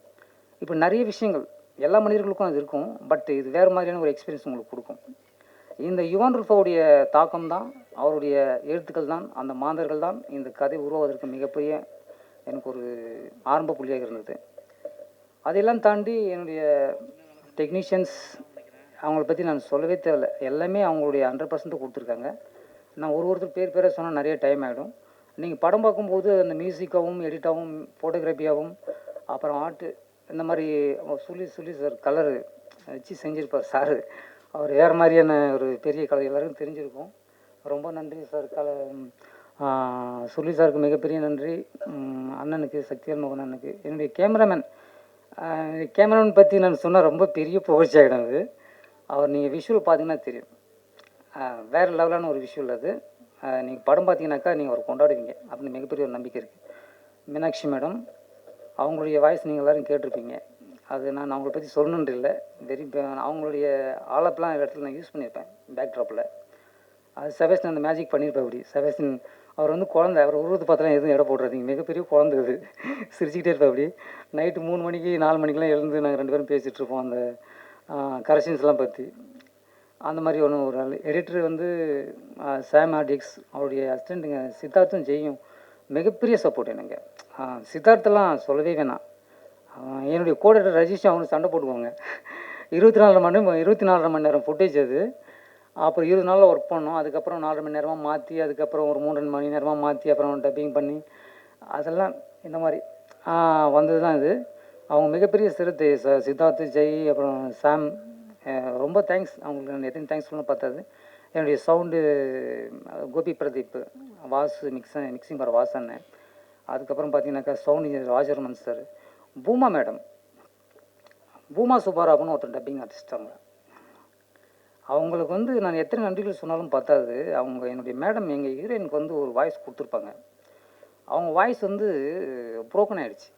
இப்போ நிறைய விஷயங்கள் எல்லா மனிதர்களுக்கும் அது இருக்கும் பட் இது வேறு மாதிரியான ஒரு எக்ஸ்பீரியன்ஸ் உங்களுக்கு கொடுக்கும். இந்த யுவான் ருஃபாவுடைய தாக்கம் தான் அவருடைய எழுத்துக்கள் தான் அந்த மாந்தர்கள் தான் இந்த கதை உருவாவதற்கு மிகப்பெரிய எனக்கு ஒரு ஆரம்ப புள்ளியாக இருந்தது. அதையெல்லாம் தாண்டி என்னுடைய டெக்னீஷியன்ஸ் அவங்கள பற்றி நான் சொல்லவே தேவையில்லை. எல்லாமே அவங்களுடைய ஹண்ட்ரட் பர்சன்ட் கொடுத்துருக்காங்க. நான் ஒரு ஒருத்தர் பேர் பேரை சொன்னால் நிறைய டைம் ஆகிடும் நீங்கள் படம் பார்க்கும்போது அந்த மியூசிக்காகவும் எடிட்டாகவும் ஃபோட்டோகிராஃபியாகவும் அப்புறம் ஆர்ட்டு இந்த மாதிரி சொல்லி சொல்லி சார் கலரு வச்சு செஞ்சுருப்பார் சார் அவர் வேறு மாதிரியான ஒரு பெரிய கலை எல்லாருக்கும் தெரிஞ்சிருக்கும். ரொம்ப நன்றி சார் கல சொல்லி சாருக்கு மிகப்பெரிய நன்றி. அண்ணனுக்கு சக்திவேல் மோகன் அண்ணனுக்கு. என்னுடைய கேமராமேன் கேமராமேன் பற்றி நான் சொன்னால் ரொம்ப பெரிய புகழ்ச்சி ஆகிடும் அது. அவர் நீங்கள் விஷுவல் பார்த்தீங்கன்னா தெரியும். வேறு லெவலான ஒரு விஷுவல் அது. நீங்கள் படம் பார்த்தீங்கன்னாக்கா நீங்கள் ஒரு கொண்டாடுவீங்க அப்படின்னு மிகப்பெரிய ஒரு நம்பிக்கை இருக்குது மீனாட்சி மேடம் அவங்களுடைய வாய்ஸ் நீங்கள் எல்லோரும் கேட்டிருப்பீங்க. அது நான் அவங்கள பற்றி சொல்லணுன்ட்டு இல்லை. வெரி அவங்களுடைய ஆலப்பெலாம் இடத்துல நான் யூஸ் பண்ணியிருப்பேன் பேக் ட்ராப்பில் அது செபஸ்டின் அந்த மேஜிக் பண்ணியிருப்பேன் அப்படி. செபஸ்டின் அவர் வந்து குழந்தை அவர் உருவத்தை பார்த்தாலும் எதுவும் இடம் போடுறாதீங்க மிகப்பெரிய குழந்தை அது. சிரிச்சுக்கிட்டே இருப்பேன் அப்படி. நைட்டு மூணு மணிக்கு நாலு மணிக்கெலாம் எழுந்து நாங்கள் ரெண்டு பேரும் பேசிகிட்ருப்போம் அந்த கரெக்ஷன்ஸ்லாம் பற்றி அந்த மாதிரி ஒன்று ஒரு ஆள். எடிட்டர் வந்து சாம் ஆடிக்ஸ் அவருடைய அசிஸ்டண்ட்டுங்க சித்தார்த்தும் ஜெயும் மிகப்பெரிய சப்போர்ட் எனக்கு. சித்தார்த்தெல்லாம் சொல்லவே வேணாம். என்னுடைய கோடர் ரஜிஷ் அவனு சண்டை போடுவாங்க இருபத்தி நாலரை மணி நேரம் இருபத்தி நாலரை மணி நேரம் ஃபுட்டேஜ் அது. அப்புறம் இருபது நாளில் ஒர்க் பண்ணோம். அதுக்கப்புறம் நாலரை மணி நேரமாக மாற்றி அதுக்கப்புறம் ஒரு மூணு மணி நேரமாக மாற்றி அப்புறம் டப்பிங் பண்ணி அதெல்லாம் இந்த மாதிரி. வந்தது தான் இது. அவங்க மிகப்பெரிய சிறுத்தை ச ஜெய் அப்புறம் சாம் ரொம்ப தேங்க்ஸ் அவங்களுக்கு நான் எத்தனை தேங்க்ஸ் சொல்லணும் பார்த்தது என்னுடைய sound Gopi Pradeep Vasu mix mixing பார் வாஸ் அண்ணன். அதுக்கப்புறம் பார்த்தீங்கன்னாக்கா சவுண்ட் இன்ஜினியர் ராஜர்மன் சார் பூமா மேடம் பூமா சுப்பாராவுன்னு ஒருத்தர் டப்பிங் ஆர்டிஸ்ட் அவங்க. அவங்களுக்கு வந்து நான் எத்தனை நன்றிகள் சொன்னாலும் பத்தாது. அவங்க என்னுடைய மேடம் எங்கள் ஹீரோயினுக்கு வந்து ஒரு வாய்ஸ் கொடுத்துருப்பாங்க. அவங்க வாய்ஸ் வந்து ப்ரோக்கன் ஆகிடுச்சு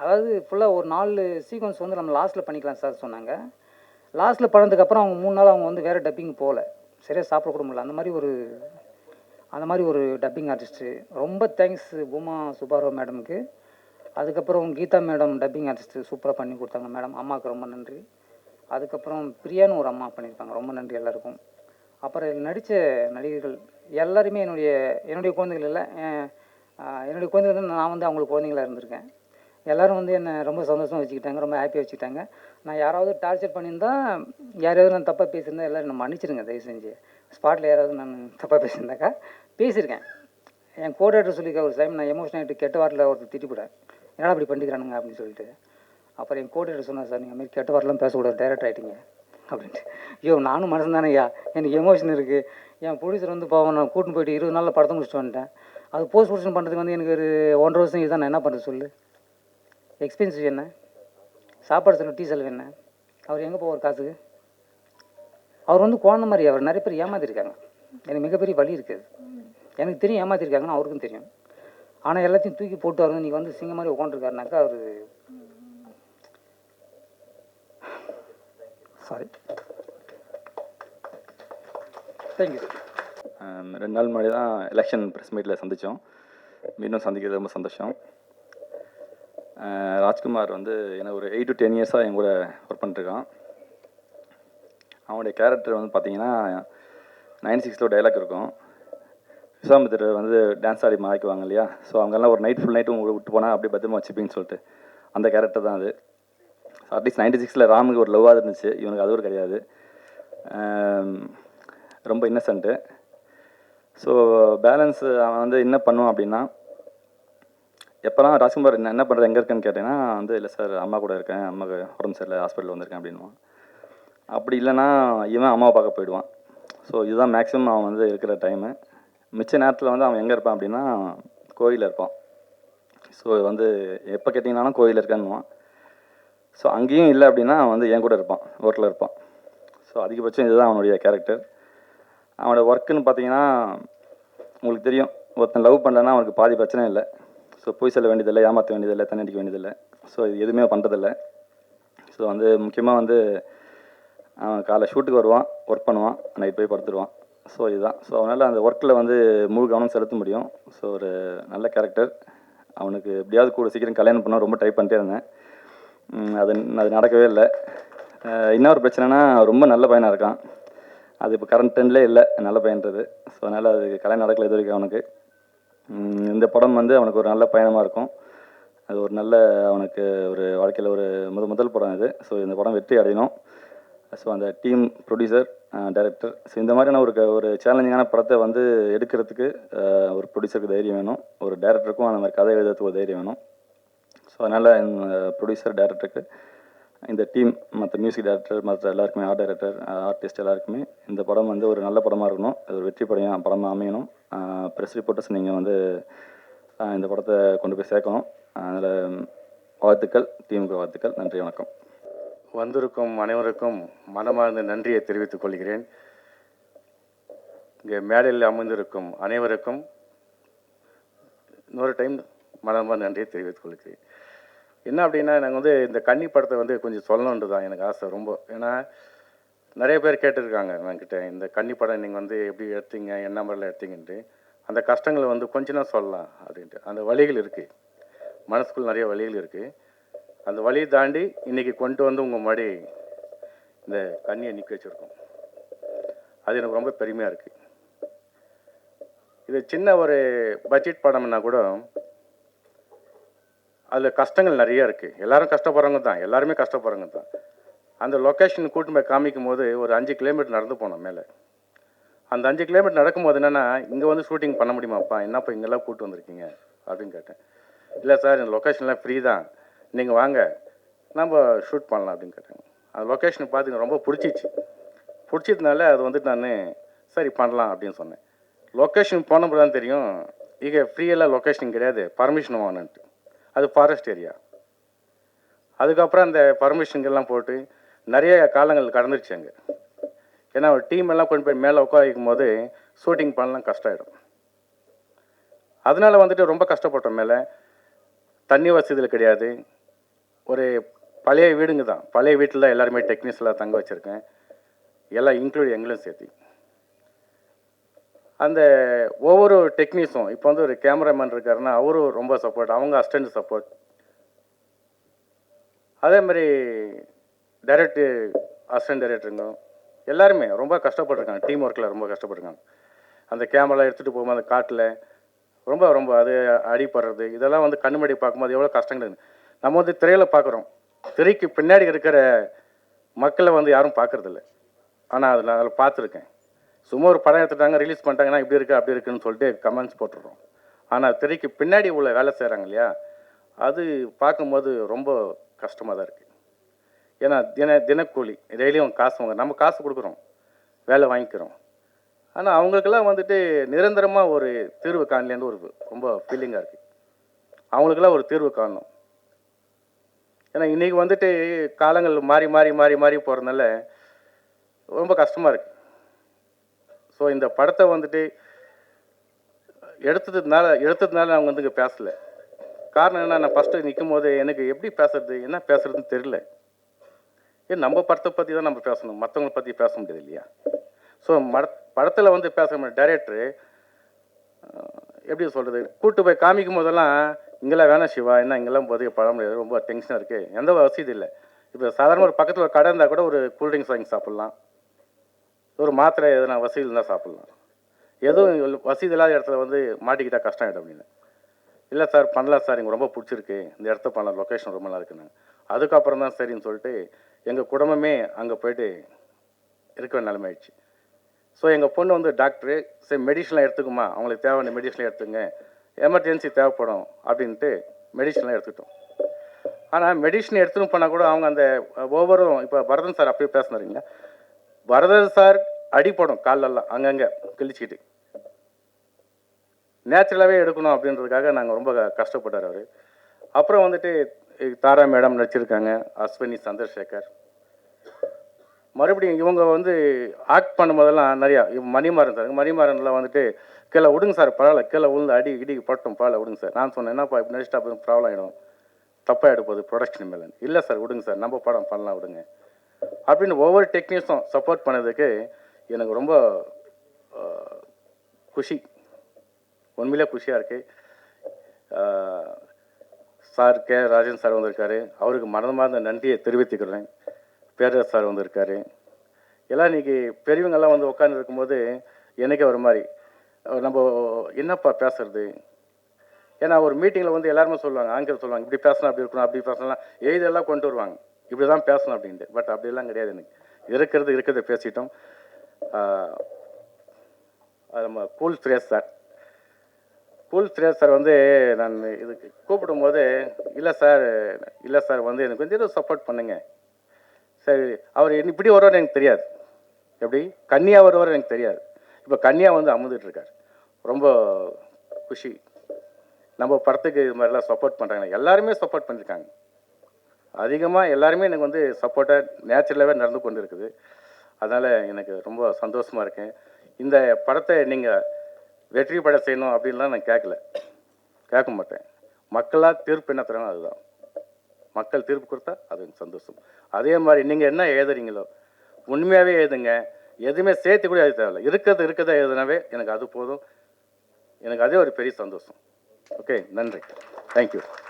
அதாவது ஃபுல்லாக ஒரு நாலு சீக்வன்ஸ் வந்து நம்ம லாஸ்ட்டில் பண்ணிக்கலாம் சார் சொன்னாங்க. லாஸ்ட்டில் பண்ணதுக்கப்புறம் அவங்க மூணு நாள் அவங்க வந்து வேறு டப்பிங் போகல சரியாக சாப்பிட கூட முடியல. அந்த மாதிரி ஒரு அந்த மாதிரி ஒரு டப்பிங் ஆர்டிஸ்ட்டு ரொம்ப தேங்க்ஸ் பூமா சுபாரோ மேடமுக்கு அதுக்கப்புறம் கீதா மேடம் டப்பிங் ஆர்டிஸ்ட்டு சூப்பராக பண்ணி கொடுத்தாங்க மேடம் அம்மாவுக்கு ரொம்ப நன்றி. அதுக்கப்புறம் பிரியான்னு ஒரு அம்மா பண்ணியிருப்பாங்க ரொம்ப நன்றி எல்லாருக்கும். அப்புறம் நடித்த நடிகர்கள் எல்லாருமே என்னுடைய என்னுடைய குழந்தைகள் இல்லை என்னுடைய குழந்தைகள் வந்து நான் வந்து அவங்களுக்கு குழந்தைங்களா இருந்திருக்கேன். எல்லோரும் வந்து என்னை ரொம்ப சந்தோஷமாக வச்சுக்கிட்டாங்க ரொம்ப ஹாப்பியாக வச்சுக்கிட்டாங்க. நான் யாராவது டார்ச்சர் பண்ணியிருந்தா யாரையாவது நான் தப்பாக பேசியிருந்தா எல்லோரும் என்னை மன்னிச்சிருங்க தயவு செஞ்சு ஸ்பாட்டில் யாராவது நான் தப்பாக பேசியிருந்தாக்கா பேசியிருக்கேன். என் கோடேட்டர் சொல்லியிருக்க ஒரு டைம் நான் எமோஷன் ஆகிட்டு கெட்ட வாரில் ஒருத்தர் திட்டிவிட்டேன் என்னடா அப்படி பண்ணிக்கிறானுங்க? அப்படின்னு சொல்லிட்டு. அப்புறம் என் கோடேட்டர் சொன்னார் சார் நீங்கள் மாதிரி கெட்ட வாரிலாம் பேசக்கூடாது டைரக்ட் ஆகிட்டீங்க அப்படின்ட்டு. ஐயோ நானும் மனசு தானேயா எனக்கு எமோஷன் இருக்குது என் ப்ரொடியூசர் வந்து பாவம் நான் கூட்டின்னு போயிட்டு இருபது நாளில் படத்தை முடிச்சுட்டு வந்துட்டேன். அது போஸ்ட் ப்ரொடக்ஷன் பண்ணுறதுக்கு வந்து எனக்கு ஒரு ஒன்றரை வருஷம் இதுதான் நான் என்ன பண்ணுறது சொல்லு? எக்ஸ்பென்சிவ் என்ன? சாப்பாடு செலவு டீ செலவு என்ன? அவர் எங்கே போவார் காசுக்கு? அவர் வந்து குழந்த மாதிரி அவர் நிறைய பேர் ஏமாத்திருக்காங்க. எனக்கு மிகப்பெரிய வழி இருக்குது எனக்கு தெரியும் ஏமாத்திருக்காங்கன்னு அவருக்கும் தெரியும். ஆனால் எல்லாத்தையும் தூக்கி போட்டு அவர் நீங்கள் வந்து சிங்க மாதிரி உட்காந்துருக்காருனாக்கா அவர் சாரி தேங்க்யூ சார் ரெண்டு நாள் முன்னாடி தான் எலெக்ஷன் ப்ரெஸ் மீட்டில் சந்தித்தோம் மீண்டும் சந்திக்கிறது ரொம்ப சந்தோஷம். ராஜ்குமார் வந்து எனக்கு ஒரு எயிட் டு டென் இயர்ஸாக என் கூட ஒர்க் பண்ணிட்டுருக்கான். அவனுடைய கேரக்டர் வந்து பார்த்தீங்கன்னா நைன் சிக்ஸில் டைலாக் இருக்கும். விஸ்வாமித்திர வந்து டான்ஸ் ஆடி மாய்க்குவாங்க இல்லையா? ஸோ அவங்கெல்லாம் ஒரு நைட் ஃபுல் நைட்டும் உங்களை விட்டு போனால் அப்படியே பத்திரமா வச்சுப்பீங்கன்னு சொல்லிட்டு அந்த கேரக்டர் தான் அது. அட்லீஸ்ட் நைன்டி சிக்ஸில் ராமுக்கு ஒரு லவ்வாக இருந்துச்சு. இவனுக்கு அது ஒரு கிடையாது. ரொம்ப இன்னசென்ட்டு ஸோ பேலன்ஸ் அவன் வந்து என்ன பண்ணுவான் அப்படின்னா எப்போல்லாம் ராஜ்குமார் என்ன என்ன பண்ணுறது எங்கே இருக்கேன்னு கேட்டேன்னா வந்து இல்லை சார் அம்மா கூட இருக்கேன் அம்மாவுக்கு உடம்பு சரியில்லை ஹாஸ்பிட்டல் வந்திருக்கேன் அப்படின்னுவான். அப்படி இல்லைன்னா இவன் அம்மாவை பார்க்க போயிடுவான். ஸோ இதுதான் மேக்ஸிமம் அவன் வந்து இருக்கிற டைமு மிச்ச நேரத்தில் வந்து அவன் எங்கே இருப்பான் அப்படின்னா கோயிலில் இருப்பான். ஸோ வந்து எப்போ கேட்டிங்கனாலும் கோயிலில் இருக்கான்னுவான். ஸோ அங்கேயும் இல்லை அப்படின்னா அவன் வந்து என் கூட இருப்பான் ஒர்க்கில் இருப்பான். ஸோ அதிகபட்சம் இதுதான் அவனுடைய கேரக்டர் அவனோட ஒர்க்குன்னு பார்த்தீங்கன்னா உங்களுக்கு தெரியும் ஒருத்தன் லவ் பண்ணலன்னா அவனுக்கு பாதி பிரச்சனை இல்லை. ஸோ போய் செல்ல வேண்டியதில்லை ஏமாற்ற வேண்டியதில்லை தண்ணடிக்க வேண்டியதில்லை. ஸோ இது எதுவுமே பண்ணுறதில்ல ஸோ வந்து முக்கியமாக வந்து அவன் காலை ஷூட்டுக்கு வருவான் ஒர்க் பண்ணுவான் நைட் போய் படுத்துருவான். ஸோ இதுதான். ஸோ அவனால் அந்த ஒர்க்கில் வந்து முழு கவனம் செலுத்த முடியும். ஸோ ஒரு நல்ல கேரக்டர் அவனுக்கு எப்படியாவது கூட சீக்கிரம் கல்யாணம் பண்ண ரொம்ப ட்ரை பண்ணிட்டே இருந்தேன். அது அது நடக்கவே இல்லை. இன்னொரு பிரச்சனைனா ரொம்ப நல்ல பையனாக இருக்கான். அது இப்போ கரண்ட் ட்ரெண்ட்லேயே இல்லை நல்ல பையன்றது. ஸோ அதனால் அது கல்யாணம் நடக்கல இது வரைக்கும் அவனுக்கு. இந்த படம் வந்து அவனுக்கு ஒரு நல்ல பயணமாக இருக்கும். அது ஒரு நல்ல அவனுக்கு ஒரு வாழ்க்கையில் ஒரு முத முதல் படம் இது ஸோ இந்த படம் வெற்றி அடையணும். ஸோ அந்த டீம் ப்ரொடியூசர் டைரக்டர் ஸோ இந்த மாதிரியான ஒரு க- ஒரு சேலஞ்சிங்கான படத்தை வந்து எடுக்கிறதுக்கு ஒரு ப்ரொடியூசருக்கு தைரியம் வேணும். ஒரு டேரக்டருக்கும் அந்த மாதிரி கதை எழுதுறதுக்கு ஒரு தைரியம் வேணும். ஸோ அதனால் ப்ரொடியூசர் டேரக்டருக்கு இந்த டீம் மற்ற மியூசிக் டேரக்டர் மற்ற எல்லாருக்குமே ஆர்ட் டைரக்டர் ஆர்டிஸ்ட் எல்லாருக்குமே இந்த படம் வந்து ஒரு நல்ல படமாக இருக்கணும். அது ஒரு வெற்றி படம் படமாக அமையணும். ப்ரெஸ் ரிப்போர்ட்டர்ஸ் நீங்கள் வந்து uh, இந்த படத்தை கொண்டு போய் சேர்க்கணும். அதில் வாழ்த்துக்கள் டீமுக்கு வாழ்த்துக்கள் நன்றி வணக்கம். வந்திருக்கும் அனைவருக்கும் மனமார்ந்த நன்றியை தெரிவித்துக் கொள்கிறேன். இங்கே மேடையில் அமர்ந்திருக்கும் அனைவருக்கும் இன்னொரு டைம் மனமார்ந்த நன்றியை தெரிவித்துக் கொள்கிறேன். என்ன அப்படின்னா நாங்கள் வந்து இந்த கன்னி படத்தை வந்து கொஞ்சம் சொல்லணுன்றது தான் எனக்கு ஆசை ரொம்ப. ஏன்னா நிறைய பேர் கேட்டிருக்காங்க என்கிட்ட இந்த கன்னி படம் நீங்கள் வந்து எப்படி எடுத்தீங்க என்ன முறையில் எடுத்தீங்கன்ட்டு. அந்த கஷ்டங்களை வந்து கொஞ்ச நாள் சொல்லலாம் அப்படின்ட்டு. அந்த வழிகள் இருக்குது மனசுக்குள்ள நிறைய வழிகள் இருக்குது அந்த வழியை தாண்டி இன்றைக்கி கொண்டு வந்து உங்கள் முன்னாடி இந்த கண்ணியை நிற்க வச்சுருக்கோம். அது எனக்கு ரொம்ப பெருமையாக இருக்குது இது சின்ன ஒரு பட்ஜெட் படம்னா கூட அதில் கஷ்டங்கள் நிறைய இருக்குது எல்லோரும் கஷ்டப்படுறவங்க தான். எல்லாருமே கஷ்டப்படுறவங்க தான். அந்த லொக்கேஷன் கூட்டு போய் காமிக்கும் போது ஒரு அஞ்சு கிலோமீட்டர் நடந்து போனோம் மேலே. அந்த அஞ்சு கிலோமீட்டர் நடக்கும்போது என்னென்னா இங்கே வந்து ஷூட்டிங் பண்ண முடியுமாப்பா? என்னப்பா இங்கெல்லாம் கூட்டு வந்திருக்கீங்க? அப்படின்னு கேட்டேன். இல்லை சார் இந்த லொக்கேஷன்லாம் ஃப்ரீ தான். நீங்கள் வாங்க. நம்ம ஷூட் பண்ணலாம் அப்படின்னு கேட்டாங்க. அந்த லொக்கேஷனை பார்த்து எனக்கு ரொம்ப பிடிச்சிச்சு. பிடிச்சதுனால அது வந்துட்டு நான் சரி பண்ணலாம் அப்படின்னு சொன்னேன். லொக்கேஷன் போனப்போ தான் தெரியும். இங்கே ஃப்ரீயெல்லாம் லொக்கேஷன் கிடையாது. பர்மிஷன் வாங்கணுன்ட்டு அது ஃபாரஸ்ட் ஏரியா அதுக்கப்புறம் அந்த பர்மிஷன்கெல்லாம் போட்டு நிறைய காலங்கள் கடந்துருச்சு அங்கே. ஏன்னா ஒரு டீம் எல்லாம் கொண்டு போய் மேலே உட்கார வைக்கும் போது ஷூட்டிங் பண்ணலாம் கஷ்டம் அதனால் அதனால வந்துட்டு ரொம்ப கஷ்டப்பட்டோம் மேலே. தண்ணி வசதியில் கிடையாது. ஒரு பழைய வீடுங்க தான். பழைய வீட்டில் தான் எல்லாருமே டெக்னீஷியலாக தங்க வச்சுருக்கேன். எல்லாம் இன்க்ளூட் எங்களும் சேர்த்து. அந்த ஒவ்வொரு டெக்னீஷும் இப்போ வந்து ஒரு கேமராமேன் இருக்காருன்னா அவரும் ரொம்ப சப்போர்ட் அவங்க அஸ்டண்ட் சப்போர்ட் அதே மாதிரி டைரக்டர் அசிஸ்டன்ட் டைரக்டருங்க எல்லாருமே ரொம்ப கஷ்டப்பட்டுருக்காங்க. டீம் ஒர்க்கில் ரொம்ப கஷ்டப்பட்டுருக்காங்க. அந்த கேமரா எடுத்துகிட்டு போகும்போது அந்த காட்டில் ரொம்ப ரொம்ப அது அடிப்படுறது இதெல்லாம் வந்து கண்ணுமடி பார்க்கும்போது எவ்வளோ கஷ்டங்கள் நம்ம வந்து திரையில் பார்க்குறோம். திரைக்கு பின்னாடி இருக்கிற மக்களை வந்து யாரும் பார்க்குறதில்ல. ஆனால் அதில் அதில் பார்த்துருக்கேன். சும்மா ஒரு படம் எடுத்துட்டாங்க ரிலீஸ் பண்ணிட்டாங்கன்னா இப்படி இருக்கு அப்படி இருக்குன்னு சொல்லிட்டு கமெண்ட்ஸ் போட்டுடுறோம். ஆனால் திரைக்கு பின்னாடி உள்ள வேலை செய்கிறாங்க இல்லையா அது பார்க்கும்போது ரொம்ப கஷ்டமாக தான் இருக்குது ஏன்னா தின தினக்கூலி டெய்லியும் காசு வாங்க நம்ம காசு கொடுக்குறோம் வேலை வாங்கிக்கிறோம். ஆனால் அவங்களுக்கெல்லாம் வந்துட்டு நிரந்தரமாக ஒரு தீர்வு காணலேருந்து ஒரு ரொம்ப ஃபீலிங்காக இருக்குது அவங்களுக்கெல்லாம் ஒரு தீர்வு காணணும். ஏன்னா இன்றைக்கி வந்துட்டு காலங்கள் மாறி மாறி மாறி மாறி போகிறதுனால ரொம்ப கஷ்டமாக இருக்குது ஸோ இந்த படத்தை வந்துட்டு எடுத்ததுனால எடுத்ததுனால அவங்க வந்து இங்கே பேசலை. காரணம் என்ன நான் ஃபஸ்ட்டு நிற்கும் போது எனக்கு எப்படி பேசுறது என்ன பேசுறதுன்னு தெரியல. ஏன் நம்ம படத்தை பற்றி தான் நம்ம பேசணும். மற்றவங்களை பற்றி பேச முடியாது இல்லையா? ஸோ மட படத்தில் வந்து பேச முடியும் டைரக்டரு எப்படி சொல்கிறது கூட்டு போய் காமிக்கும் போதெல்லாம் இங்கெல்லாம் வேணாம் சிவா என்ன இங்கெல்லாம் போது படம் முடியாது ரொம்ப டென்ஷனாக இருக்குது எந்த வசதி இல்லை. இப்போ சாதாரண ஒரு பக்கத்தில் ஒரு கடை இருந்தால் கூட ஒரு கூல்ட்ரிங்க்ஸ் வாங்கி சாப்பிட்லாம். ஒரு மாத்திரை எதனா வசதி இருந்தால் சாப்பிட்லாம். எதுவும் வசதி இல்லாத இடத்துல வந்து மாட்டிக்கிட்டால் கஷ்டம் ஆகிடும் அப்படின்னு. இல்லை சார் பண்ணலாம் சார் எங்களுக்கு ரொம்ப பிடிச்சிருக்கு. இந்த இடத்த பண்ணலாம் லொக்கேஷன் ரொம்ப நல்லா இருக்குன்னு அதுக்கப்புறம் தான் சரின்னு சொல்லிட்டு எங்கள் குடும்பமே அங்கே போயிட்டு இருக்க நிலைமை ஆயிடுச்சு. ஸோ எங்கள் பொண்ணு வந்து டாக்டரு. சரி மெடிசன்லாம் எடுத்துக்குமா? அவங்களுக்கு தேவையான மெடிசன்லாம் எடுத்துங்க எமர்ஜென்சி தேவைப்படும் அப்படின்ட்டு மெடிசன்லாம் எடுத்துக்கிட்டோம். ஆனால் மெடிசன் எடுத்துன்னு போனால் கூட அவங்க அந்த ஒவ்வொரு இப்போ பரதன் சார் அப்படியே பேசினாருங்களா வரதர் சார் அடிப்படும் கால்லெல்லாம் அங்கங்கே கிழிச்சிக்கிட்டு நேச்சுரலாகவே எடுக்கணும் அப்படின்றதுக்காக நாங்கள் ரொம்ப கஷ்டப்பட்டார் அவர். அப்புறம் வந்துட்டு தாரா மேடம் நடிச்சிருக்காங்க அஸ்வினி சந்திரசேகர். மறுபடியும் இவங்க வந்து ஆக்ட் பண்ணும்போதெல்லாம் நிறையா மணிமாறன் சார் மணிமாறன்லாம் வந்துட்டு கீழே விடுங்க சார் பரவாயில்ல கீழே விழுந்து அடி இடி பட்டும் பரவாயில்ல விடுங்க சார். நான் சொன்னேன் என்னப்பா இப்படி நடிச்சிட்டா ப்ராப்ளம் ஆகிடும் தப்பாக எடுப்போது ப்ரொடக்ஷன் மேலே இல்லை சார் விடுங்க சார் நம்ம படம் பண்ணலாம் விடுங்க. அப்படின்னு ஒவ்வொரு டெக்னீஷியனும் சப்போர்ட் பண்ணதுக்கு எனக்கு ரொம்ப குஷி. உண்மையிலே குஷியாக இருக்குது சார் கே. ராஜன் சார் வந்திருக்காரு. அவருக்கு மனமார்ந்த நன்றியை தெரிவித்துக்கிறேன். பேரரசு சார் வந்திருக்காரு. எல்லாம் இன்னைக்கு பெரியவங்கெல்லாம் வந்து உட்காந்து இருக்கும்போது எனக்கே ஒரு மாதிரி நம்ம என்னப்பா பேசுறது? ஏன்னா ஒரு மீட்டிங்கில் வந்து எல்லாருமே சொல்லுவாங்க ஆங்கிலம் சொல்லுவாங்க இப்படி பேசணும் அப்படி இருக்கணும் அப்படி பேசலாம் எழுதெல்லாம் கொண்டு வருவாங்க. இப்படி தான் பேசணும் அப்படின்ட்டு. பட் அப்படியெல்லாம் கிடையாது எனக்கு. இருக்கிறது இருக்கிறத பேசிட்டோம். அது நம்ம Cool Suresh sir. Cool Suresh sir வந்து நான் இதுக்கு கூப்பிடும்போது இல்லை சார் இல்லை சார் வந்து எனக்கு கொஞ்சம் ஏதோ சப்போர்ட் பண்ணுங்க. சரி அவர் இப்படி வருவார் எனக்கு தெரியாது. எப்படி? கன்னியா வருவார் எனக்கு தெரியாது. இப்போ கன்னியா வந்து அமுந்துட்டுருக்கார் ரொம்ப குஷி. நம்ம படத்துக்கு இது மாதிரிலாம் சப்போர்ட் பண்ணுறாங்க எல்லாருமே சப்போர்ட் பண்ணியிருக்காங்க அதிகமாக எல்லாருமே எனக்கு வந்து சப்போர்ட்டாக நேச்சுரலாகவே நடந்து கொண்டு இருக்குது அதனால் எனக்கு ரொம்ப சந்தோஷமாக இருக்கேன் இந்த படத்தை நீங்கள் வெற்றி பட செய்யணும் அப்படின்லாம் நான் கேட்கல கேட்க மாட்டேன். மக்களாக தீர்ப்பு என்ன தரணும் அதுதான். மக்கள் தீர்ப்பு கொடுத்தா அது எனக்கு சந்தோஷம். அதே மாதிரி நீங்கள் என்ன எழுதுறீங்களோ உண்மையாகவே எழுதுங்க. எதுவுமே சேர்த்து கூட எழுத தேவையில்ல. இருக்கிறது இருக்கிறத எழுதுனாவே எனக்கு அது போதும். எனக்கு அதே ஒரு பெரிய சந்தோஷம். ஓகே நன்றி. தேங்க்யூ